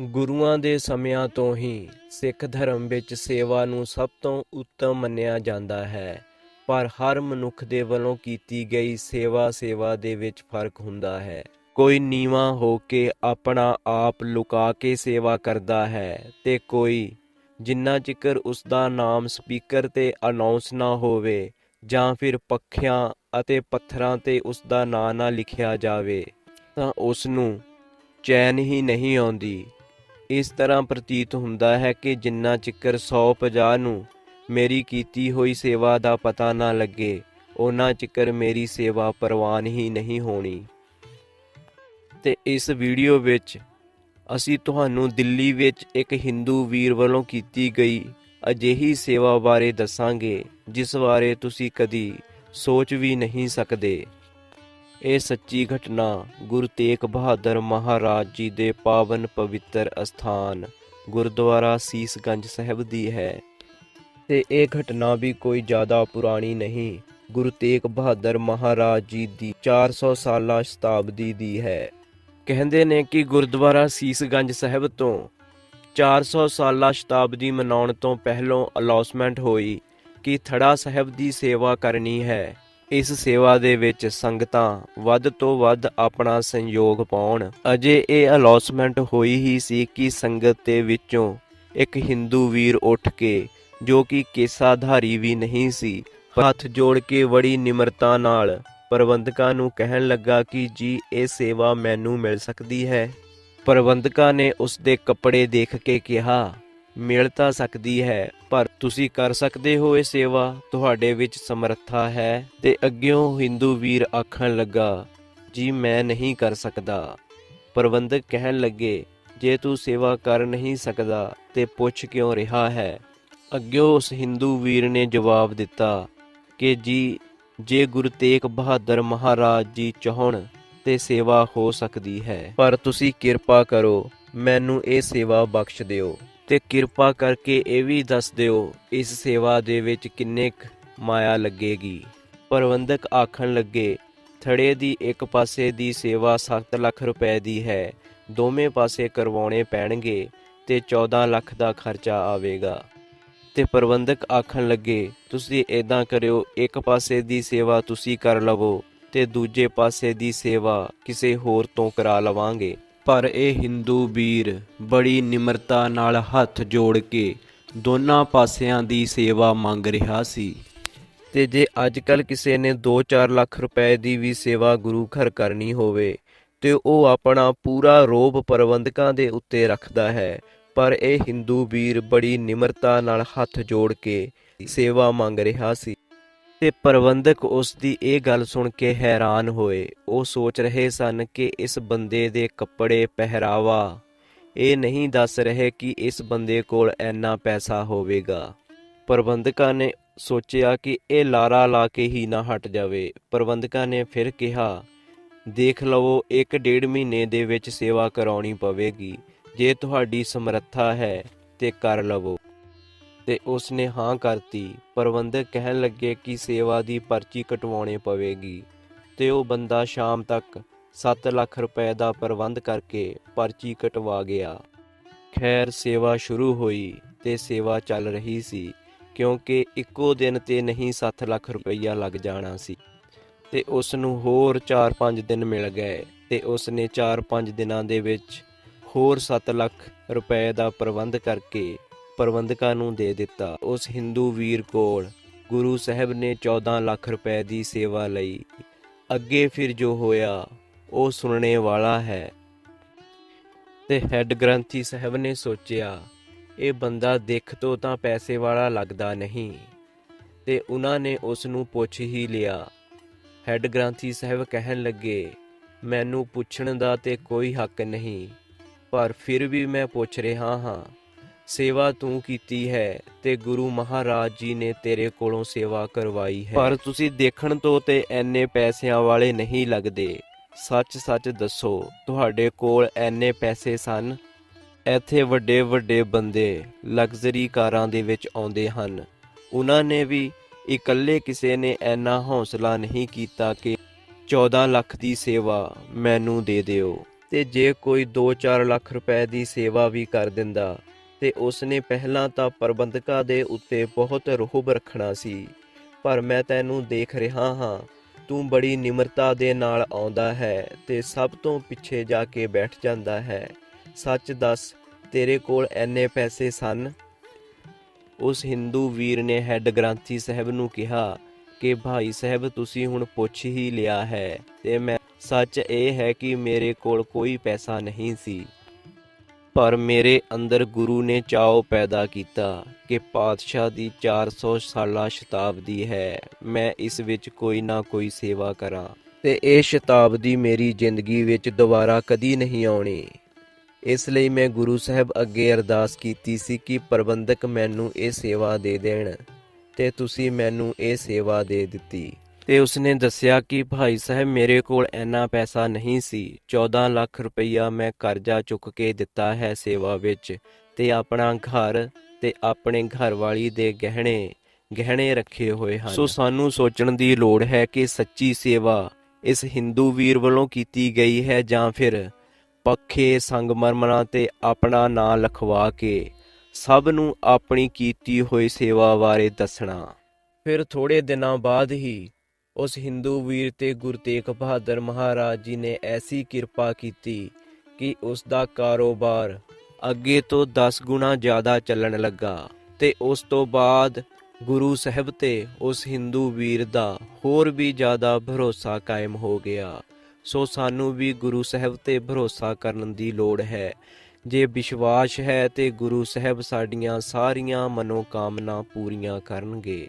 ਗੁਰੂਆਂ ਦੇ ਸਮਿਆਂ ਤੋਂ ਹੀ ਸਿੱਖ ਧਰਮ ਵਿੱਚ ਸੇਵਾ ਨੂੰ ਸਭ ਤੋਂ ਉੱਤਮ ਮੰਨਿਆ ਜਾਂਦਾ ਹੈ। ਪਰ ਹਰ ਮਨੁੱਖ ਦੇ ਵੱਲੋਂ ਕੀਤੀ ਗਈ ਸੇਵਾ ਸੇਵਾ ਦੇ ਵਿੱਚ ਫ਼ਰਕ ਹੁੰਦਾ ਹੈ। ਕੋਈ ਨੀਵਾ ਹੋ ਕੇ ਆਪਣਾ ਆਪ ਲੁਕਾ ਕੇ ਸੇਵਾ ਕਰਦਾ ਹੈ ਤੇ ਕੋਈ ਜਿੰਨਾ ਚਿਕਰ ਉਸ ਦਾ ਨਾਮ ਸਪੀਕਰ ਤੇ ਅਨਾਉਂਸ ਨਾ ਹੋਵੇ ਜਾਂ ਫਿਰ ਪੱਖਿਆਂ ਅਤੇ ਪੱਥਰਾਂ ਤੇ ਉਸ ਦਾ ਨਾਂ ਨਾ ਲਿਖਿਆ ਜਾਵੇ ਤਾਂ ਉਸ ਨੂੰ ਚੈਨ ਹੀ ਨਹੀਂ ਆਉਂਦੀ। ਇਸ ਤਰ੍ਹਾਂ ਪ੍ਰਤੀਤ ਹੁੰਦਾ ਹੈ ਕਿ ਜਿੰਨਾ ਚਿਕਰ 150 ਨੂੰ ਮੇਰੀ ਕੀਤੀ ਹੋਈ ਸੇਵਾ ਦਾ ਪਤਾ ਨਾ ਲੱਗੇ ਉਹਨਾਂ ਚਿਕਰ ਮੇਰੀ ਸੇਵਾ ਪ੍ਰਵਾਨ ਹੀ ਨਹੀਂ ਹੋਣੀ। ਤੇ ਇਸ ਵੀਡੀਓ ਵਿੱਚ ਅਸੀਂ ਤੁਹਾਨੂੰ ਦਿੱਲੀ ਵਿੱਚ ਇੱਕ ਹਿੰਦੂ ਵੀਰ ਵੱਲੋਂ ਕੀਤੀ ਗਈ ਅਜਿਹੀ ਸੇਵਾ ਬਾਰੇ ਦੱਸਾਂਗੇ, ਜਿਸ ਬਾਰੇ ਤੁਸੀਂ ਕਦੀ ਸੋਚ ਵੀ ਨਹੀਂ ਸਕਦੇ। ਇਹ ਸੱਚੀ ਘਟਨਾ ਗੁਰੂ ਤੇਗ ਬਹਾਦਰ ਮਹਾਰਾਜ ਜੀ ਦੇ ਪਾਵਨ ਪਵਿੱਤਰ ਅਸਥਾਨ ਗੁਰਦੁਆਰਾ ਸੀਸਗੰਜ ਸਾਹਿਬ ਦੀ ਹੈ। ਤੇ ਇਹ ਘਟਨਾ ਵੀ ਕੋਈ ਜ਼ਿਆਦਾ ਪੁਰਾਣੀ ਨਹੀਂ, ਗੁਰੂ ਤੇਗ ਬਹਾਦਰ ਮਹਾਰਾਜ ਜੀ ਦੀ 400 ਸਾਲਾ ਸ਼ਤਾਬਦੀ ਦੀ ਹੈ। ਕਹਿੰਦੇ ਨੇ ਕਿ ਗੁਰਦੁਆਰਾ ਸੀਸਗੰਜ ਸਾਹਿਬ ਤੋਂ 400 ਸਾਲਾ ਸ਼ਤਾਬਦੀ ਮਨਾਉਣ ਤੋਂ ਪਹਿਲਾਂ ਅਲੌਸਮੈਂਟ ਹੋਈ ਕਿ ਥੜਾ ਸਾਹਿਬ ਦੀ ਸੇਵਾ ਕਰਨੀ ਹੈ। ਇਸ ਸੇਵਾ ਦੇ ਵਿੱਚ ਸੰਗਤਾਂ ਵੱਧ ਤੋਂ ਵੱਧ ਆਪਣਾ ਸੰਯੋਗ ਪਾਉਣ। ਅਜੇ ਇਹ ਅਲੌਸਮੈਂਟ ਹੋਈ ਹੀ ਸੀ ਕਿ ਸੰਗਤ ਦੇ ਵਿੱਚੋਂ ਇੱਕ ਹਿੰਦੂ ਵੀਰ ਉੱਠ ਕੇ, ਜੋ ਕਿ ਕੇਸਾਧਾਰੀ ਵੀ ਨਹੀਂ ਸੀ, ਹੱਥ ਜੋੜ ਕੇ ਬੜੀ ਨਿਮਰਤਾ ਨਾਲ ਪ੍ਰਬੰਧਕਾਂ ਨੂੰ ਕਹਿਣ ਲੱਗਾ ਕਿ, ਜੀ, ਇਹ ਸੇਵਾ ਮੈਨੂੰ ਮਿਲ ਸਕਦੀ ਹੈ? ਪ੍ਰਬੰਧਕਾਂ ਨੇ ਉਸ ਦੇ ਕੱਪੜੇ ਦੇਖ ਕੇ ਕਿਹਾ, ਮਿਲ ਤਾਂ ਸਕਦੀ ਹੈ, ਪਰ ਤੁਸੀਂ ਕਰ ਸਕਦੇ ਹੋ ਇਹ ਸੇਵਾ। ਤੁਹਾਡੇ ਵਿੱਚ ਸਮਰੱਥਾ ਹੈ ਤੇ ਅੱਗਿਓਂ ਹਿੰਦੂ ਵੀਰ ਆਖਣ ਲੱਗਾ, ਜੀ, ਮੈਂ ਨਹੀਂ ਕਰ ਸਕਦਾ। ਪ੍ਰਬੰਧਕ ਕਹਿਣ ਲੱਗੇ, ਜੇ ਤੂੰ ਸੇਵਾ ਕਰ ਨਹੀਂ ਸਕਦਾ ਤੇ ਪੁੱਛ ਕਿਉਂ ਰਿਹਾ ਹੈ? ਅੱਗਿਓਂ ਉਸ ਹਿੰਦੂ ਵੀਰ ਨੇ ਜਵਾਬ ਦਿੱਤਾ ਕਿ, ਜੀ, ਜੇ ਗੁਰੂ ਤੇਗ ਬਹਾਦਰ ਮਹਾਰਾਜ ਜੀ ਚਾਹਣ ਤੇ ਸੇਵਾ ਹੋ ਸਕਦੀ ਹੈ, ਪਰ ਤੁਸੀਂ ਕਿਰਪਾ ਕਰੋ, ਮੈਨੂੰ ਇਹ ਸੇਵਾ ਬਖਸ਼ ਦਿਓ। ਤੇ ਕਿਰਪਾ ਕਰਕੇ ਇਹ ਵੀ ਦੱਸ ਦਿਓ, ਇਸ ਸੇਵਾ ਦੇ ਵਿੱਚ ਕਿੰਨੇ ਕੁ ਮਾਇਆ ਲੱਗੇਗੀ। ਪ੍ਰਬੰਧਕ ਆਖਣ ਲੱਗੇ, ਥੜੇ ਦੀ ਇੱਕ ਪਾਸੇ ਦੀ ਸੇਵਾ 7 ਲੱਖ ਰੁਪਏ ਦੀ ਹੈ, ਦੋਵੇਂ ਪਾਸੇ ਕਰਵਾਉਣੇ ਪੈਣਗੇ ਤੇ 14 ਲੱਖ ਦਾ ਖਰਚਾ ਆਵੇਗਾ। ਤੇ ਪ੍ਰਬੰਧਕ ਆਖਣ ਲੱਗੇ, ਤੁਸੀਂ ਇਦਾਂ ਕਰਿਓ, ਇੱਕ ਪਾਸੇ ਦੀ ਸੇਵਾ ਤੁਸੀਂ ਕਰ ਲਵੋ ਤੇ ਦੂਜੇ ਪਾਸੇ ਦੀ ਸੇਵਾ ਕਿਸੇ ਹੋਰ ਤੋਂ ਕਰਾ ਲਵਾਂਗੇ। ਪਰ ਇਹ ਹਿੰਦੂ ਵੀਰ ਬੜੀ ਨਿਮਰਤਾ ਨਾਲ ਹੱਥ ਜੋੜ ਕੇ ਦੋਨਾਂ ਪਾਸਿਆਂ ਦੀ ਸੇਵਾ ਮੰਗ ਰਿਹਾ ਸੀ। ਤੇ ਜੇ ਅੱਜ ਅੱਜਕੱਲ ਕਿਸੇ ਨੇ 2-4 ਲੱਖ ਰੁਪਏ ਦੀ ਵੀ ਸੇਵਾ ਗੁਰੂ ਘਰ ਕਰਨੀ ਹੋਵੇ, ਤੇ ਉਹ ਆਪਣਾ ਪੂਰਾ ਰੋਬ ਪ੍ਰਬੰਧਕਾਂ ਦੇ ਉੱਤੇ ਰੱਖਦਾ ਹੈ। ਪਰ ਇਹ ਹਿੰਦੂ ਵੀਰ ਬੜੀ ਨਿਮਰਤਾ ਨਾਲ ਹੱਥ ਜੋੜ ਕੇ ਸੇਵਾ ਮੰਗ ਰਿਹਾ ਸੀ। ਤੇ ਪ੍ਰਬੰਧਕ ਉਸ ਦੀ ਇਹ ਗੱਲ ਸੁਣ ਕੇ ਹੈਰਾਨ ਹੋਏ। ਉਹ ਸੋਚ ਰਹੇ ਸਨ ਕਿ ਇਸ ਬੰਦੇ ਦੇ ਕੱਪੜੇ ਪਹਿਰਾਵਾ, ਇਹ ਨਹੀਂ ਦੱਸ ਰਹੇ ਕਿ ਇਸ ਬੰਦੇ ਕੋਲ ਐਨਾ ਪੈਸਾ ਹੋਵੇਗਾ। ਪ੍ਰਬੰਧਕਾਂ ਨੇ ਸੋਚਿਆ ਕਿ ਇਹ ਲਾਰਾ ਲਾ ਕੇ ਹੀ ਨਾ ਹਟ ਜਾਵੇ। ਪ੍ਰਬੰਧਕਾਂ ਨੇ ਫਿਰ ਕਿਹਾ, ਦੇਖ ਲਵੋ, ਇੱਕ ਡੇਢ ਮਹੀਨੇ ਦੇ ਵਿੱਚ ਸੇਵਾ ਕਰਾਉਣੀ ਪਵੇਗੀ। ਜੇ ਤੁਹਾਡੀ ਸਮਰੱਥਾ ਹੈ ਤੇ ਕਰ ਲਵੋ। ਤੇ ਉਸ ਨੇ ਹਾਂ ਕਰਤੀ। ਪ੍ਰਬੰਧਕ ਕਹਿਣ ਲੱਗੇ ਕਿ ਸੇਵਾ ਦੀ ਪਰਚੀ ਕਟਵਾਉਣੀ ਪਵੇਗੀ ਤੇ ਉਹ ਬੰਦਾ ਸ਼ਾਮ ਤੱਕ 7 ਲੱਖ ਰੁਪਏ ਦਾ ਪ੍ਰਬੰਧ ਕਰਕੇ ਪਰਚੀ ਕਟਵਾ ਗਿਆ। ਖੈਰ, ਸੇਵਾ ਸ਼ੁਰੂ ਹੋਈ ਤੇ ਸੇਵਾ ਚੱਲ ਰਹੀ ਸੀ, ਕਿਉਂਕਿ ਇੱਕੋ ਦਿਨ ਤੇ ਨਹੀਂ 7 ਲੱਖ ਰੁਪਈਆ ਲੱਗ ਜਾਣਾ ਸੀ। ਤੇ ਉਸ ਨੂੰ ਹੋਰ 4-5 ਦਿਨ ਮਿਲ ਗਏ ਤੇ ਉਸ ਨੇ 4-5 ਦਿਨਾਂ ਦੇ ਵਿੱਚ ਹੋਰ 7 ਲੱਖ ਰੁਪਏ ਦਾ ਪ੍ਰਬੰਧ ਕਰਕੇ ਪ੍ਰਬੰਧਕਾਂ ਨੂੰ ਦੇ ਦਿੱਤਾ। ਉਸ ਹਿੰਦੂ ਵੀਰ ਕੋਲ ਗੁਰੂ ਸਾਹਿਬ ਨੇ 14 ਲੱਖ ਰੁਪਏ ਦੀ ਸੇਵਾ ਲਈ। ਅੱਗੇ ਫਿਰ ਜੋ ਹੋਇਆ, ਉਹ ਸੁਣਨੇ ਵਾਲਾ ਹੈ। ਤੇ ਹੈੱਡ ਗ੍ਰੰਥੀ ਸਾਹਿਬ ਨੇ ਸੋਚਿਆ, ਇਹ ਬੰਦਾ ਦੇਖ ਤੋਂ ਤਾਂ ਪੈਸੇ ਵਾਲਾ ਲੱਗਦਾ ਨਹੀਂ। ਤੇ ਉਹਨਾਂ ਨੇ ਉਸ ਨੂੰ ਪੁੱਛ ਹੀ ਲਿਆ। ਹੈੱਡ ਗ੍ਰੰਥੀ ਸਾਹਿਬ ਕਹਿਣ ਲੱਗੇ, ਮੈਨੂੰ ਪੁੱਛਣ ਦਾ ਤੇ ਕੋਈ ਹੱਕ ਨਹੀਂ, ਪਰ ਫਿਰ ਵੀ ਮੈਂ ਪੁੱਛ ਰਿਹਾ ਹਾਂ। ਸੇਵਾ ਤੂੰ ਕੀਤੀ ਹੈ ਤੇ ਗੁਰੂ ਮਹਾਰਾਜ ਜੀ ਨੇ ਤੇਰੇ ਕੋਲੋਂ ਸੇਵਾ ਕਰਵਾਈ ਹੈ। ਪਰ ਤੁਸੀਂ ਦੇਖਣ ਤੋਂ ਤੇ ਐਨੇ ਪੈਸਿਆਂ ਵਾਲੇ ਨਹੀਂ ਲੱਗਦੇ। ਸੱਚ ਸੱਚ ਦੱਸੋ, ਤੁਹਾਡੇ ਕੋਲ ਐਨੇ ਪੈਸੇ ਸਨ? ਇੱਥੇ ਵੱਡੇ ਵੱਡੇ ਬੰਦੇ ਲਗਜ਼ਰੀ ਕਾਰਾਂ ਦੇ ਵਿੱਚ ਆਉਂਦੇ ਹਨ। ਉਹਨਾਂ ਨੇ ਵੀ ਇਕੱਲੇ ਕਿਸੇ ਨੇ ਐਨਾ ਹੌਸਲਾ ਨਹੀਂ ਕੀਤਾ ਕਿ 14 ਲੱਖ ਦੀ ਸੇਵਾ ਮੈਨੂੰ ਦੇ ਦਿਓ। ਤੇ ਜੇ ਕੋਈ 2-4 ਲੱਖ ਰੁਪਏ ਦੀ ਸੇਵਾ ਵੀ ਕਰ ਦਿੰਦਾ ਤੇ ਉਸਨੇ ਪਹਿਲਾਂ ਤਾਂ ਪ੍ਰਬੰਧਕਾਂ ਦੇ ਉੱਤੇ ਬਹੁਤ ਰੋਹਬ ਰੱਖਣਾ ਸੀ। ਪਰ ਮੈਂ ਤੈਨੂੰ ਦੇਖ ਰਿਹਾ ਹਾਂ, ਤੂੰ ਬੜੀ ਨਿਮਰਤਾ ਦੇ ਨਾਲ ਆਉਂਦਾ ਹੈ ਤੇ ਸਭ ਤੋਂ ਪਿੱਛੇ ਜਾ ਕੇ ਬੈਠ ਜਾਂਦਾ ਹੈ। ਸੱਚ ਦੱਸ, ਤੇਰੇ ਕੋਲ ਐਨੇ ਪੈਸੇ ਸਨ? ਉਸ ਹਿੰਦੂ ਵੀਰ ਨੇ ਹੈੱਡ ਗ੍ਰੰਥੀ ਸਾਹਿਬ ਨੂੰ ਕਿਹਾ ਕਿ, ਭਾਈ ਸਾਹਿਬ, ਤੁਸੀਂ ਹੁਣ ਪੁੱਛ ਹੀ ਲਿਆ ਹੈ ਤੇ ਮੈਂ, ਸੱਚ ਇਹ ਹੈ ਕਿ ਮੇਰੇ ਕੋਲ ਕੋਈ ਪੈਸਾ ਨਹੀਂ ਸੀ। ਪਰ ਮੇਰੇ ਅੰਦਰ ਗੁਰੂ ਨੇ ਚਾਅ ਪੈਦਾ ਕੀਤਾ ਕਿ ਪਾਤਸ਼ਾਹ ਦੀ 400 ਸਾਲਾ ਸ਼ਤਾਬਦੀ ਹੈ। ਮੈਂ ਇਸ ਵਿੱਚ ਕੋਈ ਨਾ ਕੋਈ ਸੇਵਾ ਕਰਾਂ ਤੇ ਇਹ ਸ਼ਤਾਬਦੀ ਮੇਰੀ ਜ਼ਿੰਦਗੀ ਵਿੱਚ ਦੁਬਾਰਾ ਕਦੀ ਨਹੀਂ ਆਉਣੀ। ਇਸ ਲਈ ਮੈਂ ਗੁਰੂ ਸਾਹਿਬ ਅੱਗੇ ਅਰਦਾਸ ਕੀਤੀ ਸੀ ਕਿ ਪ੍ਰਬੰਧਕ ਮੈਨੂੰ ਇਹ ਸੇਵਾ ਦੇ ਦੇਣ ਤੇ ਤੁਸੀਂ ਮੈਨੂੰ ਇਹ ਸੇਵਾ ਦੇ ਦਿੱਤੀ। ਤੇ ਉਸਨੇ ਦੱਸਿਆ ਕਿ ਭਾਈ ਸਾਹਿਬ, ਮੇਰੇ ਕੋਲ ਇੰਨਾ ਪੈਸਾ ਨਹੀਂ ਸੀ। 14 ਲੱਖ ਰੁਪਈਆ ਮੈਂ ਕਰਜ਼ਾ ਚੁੱਕ ਕੇ ਦਿੱਤਾ ਹੈ ਸੇਵਾ ਵਿੱਚ ਤੇ ਆਪਣਾ ਘਰ ਤੇ ਆਪਣੇ ਘਰਵਾਲੀ ਦੇ ਗਹਿਣੇ ਗਹਿਣੇ ਰੱਖੇ ਹੋਏ ਹਨ। ਸੋ ਸਾਨੂੰ ਸੋਚਣ ਦੀ ਲੋੜ ਹੈ ਕਿ ਸੱਚੀ ਸੇਵਾ ਇਸ ਹਿੰਦੂ ਵੀਰ ਵੱਲੋਂ ਕੀਤੀ ਗਈ ਹੈ ਜਾਂ ਫਿਰ ਪੱਖੇ, ਸੰਗਮਰਮਰਾਂ ਤੇ ਆਪਣਾ ਨਾਂ ਲਿਖਵਾ ਕੇ ਸਭ ਨੂੰ ਆਪਣੀ ਕੀਤੀ ਹੋਈ ਸੇਵਾ ਬਾਰੇ ਦੱਸਣਾ। ਫਿਰ ਥੋੜੇ ਦਿਨਾਂ ਬਾਅਦ ਹੀ ਉਸ ਹਿੰਦੂ ਵੀਰ ਤੇ ਗੁਰੂ ਤੇਗ ਬਹਾਦਰ ਮਹਾਰਾਜ ਜੀ ਨੇ ਐਸੀ ਕਿਰਪਾ ਕੀਤੀ ਕਿ ਉਸ ਦਾ ਕਾਰੋਬਾਰ ਅੱਗੇ ਤੋਂ 10 ਗੁਣਾ ਜ਼ਿਆਦਾ ਚੱਲਣ ਲੱਗਾ ਤੇ ਉਸ ਤੋਂ ਬਾਅਦ ਗੁਰੂ ਸਾਹਿਬ ਤੇ ਉਸ ਹਿੰਦੂ ਵੀਰ ਦਾ ਹੋਰ ਵੀ ਜ਼ਿਆਦਾ ਭਰੋਸਾ ਕਾਇਮ ਹੋ ਗਿਆ। ਸੋ ਸਾਨੂੰ ਵੀ ਗੁਰੂ ਸਾਹਿਬ ਤੇ ਭਰੋਸਾ ਕਰਨ ਦੀ ਲੋੜ ਹੈ। ਜੇ ਵਿਸ਼ਵਾਸ ਹੈ ਤੇ ਗੁਰੂ ਸਾਹਿਬ ਸਾਡੀਆਂ ਸਾਰੀਆਂ ਮਨੋਕਾਮਨਾ ਪੂਰੀਆਂ ਕਰਨਗੇ।